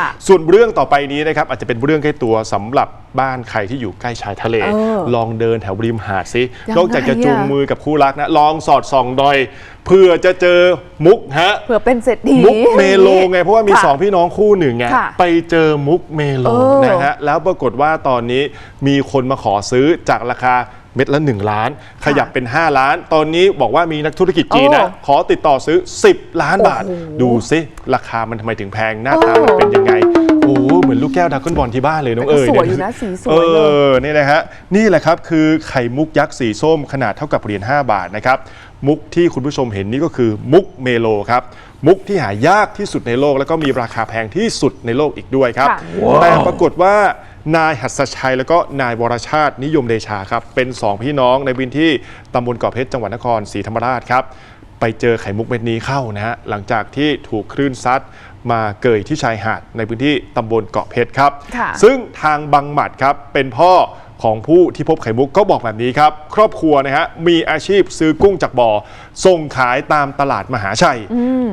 ค่ะส่วนเรื่องต่อไปนี้นะครับอาจจะเป็นเรื่องใกล้ตัวสำหรับบ้านใครที่อยู่ใกล้ชายทะเลเออลองเดินแถวริมหาดสิยังไงนอกจากจะจูงอะมือกับคู่รักนะลองสอดส่องดอยเพื่อจะเจอมุกฮะเผื่อเป็นเศรษฐีมุกเมโลไงเพราะว่ามีค่ะสองพี่น้องคู่หนึ่งไงค่ะไปเจอมุกเมโลเออนะฮะแล้วปรากฏว่าตอนนี้มีคนมาขอซื้อจากราคา เม็ดละ 1 ล้าน ขยับเป็น 5 ล้าน ตอนนี้บอกว่ามีนักธุรกิจจีนนะโอ้ขอติดต่อซื้อ 10 ล้านบาทโอ้โหดูซิราคามันทำไมถึงแพงหน้าตาเออมันเป็นยังไงโอ้โหเหมือนลูกแก้วดราก้อนบอลที่บ้านเลยน้องเอ๋ยสวยเนี่อยู่นะสีสวยเอเลยอนี่นะฮะนี่แหละครับคือไข่มุกยักษ์สีส้มขนาดเท่ากับเหรียญ5 บาทนะครับมุกที่คุณผู้ชมเห็นนี่ก็คือมุกเมโลครับมุกที่หายากที่สุดในโลก แล้วก็มีราคาแพงที่สุดในโลกอีกด้วยครับค่ะแต่ปรากฏว่า นายหัสชัย แล้วก็นายวรชาตินิยมเดชาครับเป็นสองพี่น้องในพื้นที่ตำบลเกาะเพชรจังหวัดนครศรีธรรมราชครับ ไปเจอไข่มุกเม็ดนี้เข้านะฮะหลังจากที่ถูกคลื่นซัดมาเกยที่ชายหาดในพื้นที่ตำบลเกาะเพชรครับค่ะซึ่งทางบังหมัดครับเป็นพ่อของผู้ที่พบไข่มุกก็บอกแบบนี้ครับ ครอบครัวนะฮะมีอาชีพซื้อกุ้งจากบ่อ ส่งขายตามตลาดมหาชัย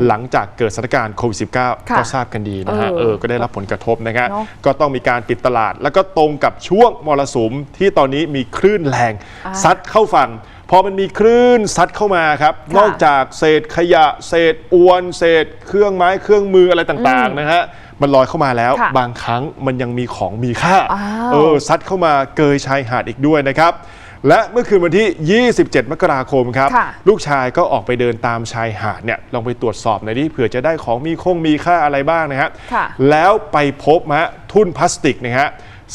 หลังจากเกิดสถานการณ์โควิด -19 ค่ะก็ทราบกันดีนะฮะเออเออก็ได้รับผลกระทบนะฮะเนอะก็ต้องมีการปิดตลาด แล้วก็ตรงกับช่วงมรสุมที่ตอนนี้มีคลื่นแรงอ่าซัดเข้าฝั่ง พอมันมีคลื่นซัดเข้ามาครับค่ะนอกจากเศษขยะ เศษอวน เศษ เครื่องไม้เครื่องมืออะไรต่างๆนะฮะมันลอยเข้ามาแล้วค่ะบางครั้งมันยังมีของมีค่าอ้าวเออซัดเข้ามาเกยชายหาดอีกด้วยนะครับและเมื่อคืนวันที่ 27 มกราคมครับค่ะลูกชายก็ออกไปเดินตามชายหาดเนี่ยลองไปตรวจสอบหน่อยดิเผื่อจะได้ของมีคงมีค่าอะไรบ้างนะฮะค่ะแล้วไปพบฮะทุ่นพลาสติกนะฮะ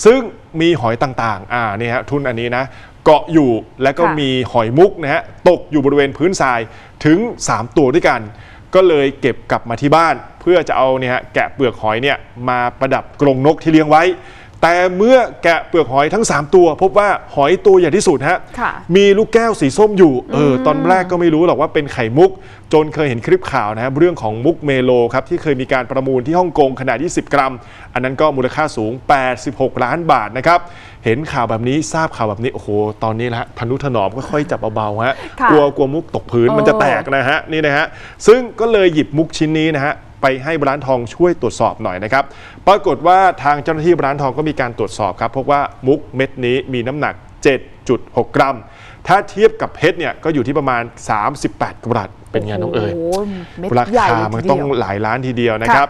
ซึ่งมีหอยต่างๆ อ่านี่ฮะทุ่นอันนี้นะ เกาะอยู่แล้วก็ค่ะมีหอยมุกนะฮะตกอยู่บริเวณพื้นทรายถึง 3 ตัวด้วยกัน ก็เลยเก็บกลับมาที่บ้าน เพื่อจะเอาเนี่ยฮะแกะเปลือกหอยเนี่ยมาประดับกรงนกที่เลี้ยงไว้ แต่เมื่อแกะเปลือกหอยทั้ง 3 ตัว พบว่าหอยตัวใหญ่ที่สุดฮะค่ะมีลูกแก้วสีส้มอยู่เออตอนแรกก็ไม่รู้หรอกว่าเป็นไข่มุก จนเคยเห็นคลิปข่าวนะครับเรื่องของมุกเมโลครับที่เคยมีการประมูลที่ฮ่องกงขนาด 20 กรัม อันนั้นก็มูลค่าสูง 86 ล้านบาทนะครับเห็นข่าวแบบนี้ทราบข่าวแบบนี้โอ้โหตอนนี้ละทนุถนอมก็ค่อยจับเบาๆฮะค่ะ กลัวกลัวมุกตกพื้นมันจะแตกนะฮะนี่นะฮะซึ่งก็เลยหยิบมุกชิ้นนี้นะฮะ ไปให้ร้านทองช่วยตรวจสอบหน่อยนะครับ ปรากฏว่าทางเจ้าหน้าที่ร้านทองก็มีการตรวจสอบครับพบว่ามุกเม็ดนี้มีน้ำหนัก 7.6 กรัม ถ้าเทียบกับเพชรเนี่ยก็อยู่ที่ประมาณ 38กรัตเป็นไงน้องเอ๋ยโโหเม็ดราใหญ่คาเลยมันทีต้องเดียวหลายล้านทีเดียวนะครับ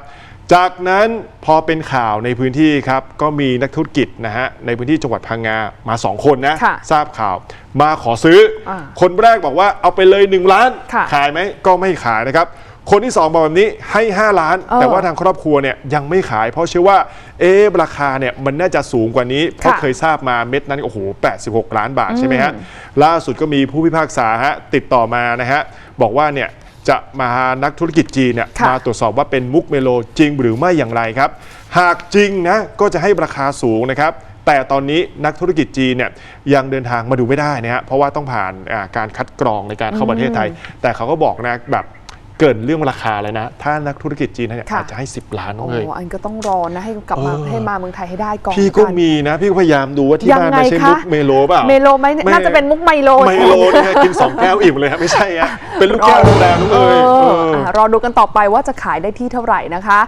จากนั้นพอเป็นข่าวในพื้นที่ครับก็มีนักธุรกิจนะฮะในพื้นที่จังหวัดพังงามา 2 คนนะค่ะทราบข่าวมาขอซื้ออาคนแรกบอกว่าเอาไปเลย 1 ล้าน ค่ะขายไหมก็ไม่ขายนะครับ คนที่ 2 บอกแบบนี้ให้ 5 ล้าน เออแต่ว่าทางครอบครัวเนี่ยยังไม่ขาย เพราะเชื่อว่าเอ๊ะราคาเนี่ยมันน่าจะสูงกว่านี้ เพราะค่ะเคยทราบมาเม็ดนั้นโอ้โห 86 ล้านบาทใช่ไหมฮะล่าสุดก็มีผู้พิพากษาฮะติดต่อมานะฮะบอกว่าเนี่ย จะมานักธุรกิจจีนเนี่ยค่ะ มาตรวจสอบว่าเป็นมุกเมโลจริงหรือไม่อย่างไรครับ หากจริงนะก็จะให้ราคาสูงนะครับ แต่ตอนนี้นักธุรกิจจีนเนี่ยยังเดินทางมาดูไม่ได้นะฮะเพราะว่าต้องผ่านอ่าการคัดกรองในการเข้าประเทศไทย แต่เขาก็บอกนะแบบ เกินเรื่องราคาเลยนะ ถ้านักธุรกิจจีนเนี่ยค่ะ อาจจะให้ 10 ล้านโอ้เลยอันก็ต้องรอนะให้กลับมาเออ ให้มาเมืองไทยให้ได้ก่อนพี่ก็แล้วนมีนะ พี่ก็พยายามดูว่าที่ยังบ้านไงไม่ใช่คะมุกเมโลเปล่าเมโลไหมไม่น่าจะเป็นมุกไมโลไมโลเนี่ยกิน2แก้วอิ่มเลยครับไม่ใช่ฮะเป็นลูกแก้วธรรมดาน้องเอเอ๋ยอเอออะรอดูกันต่อไปว่าจะขายได้ที่เท่าไหร่นะคะ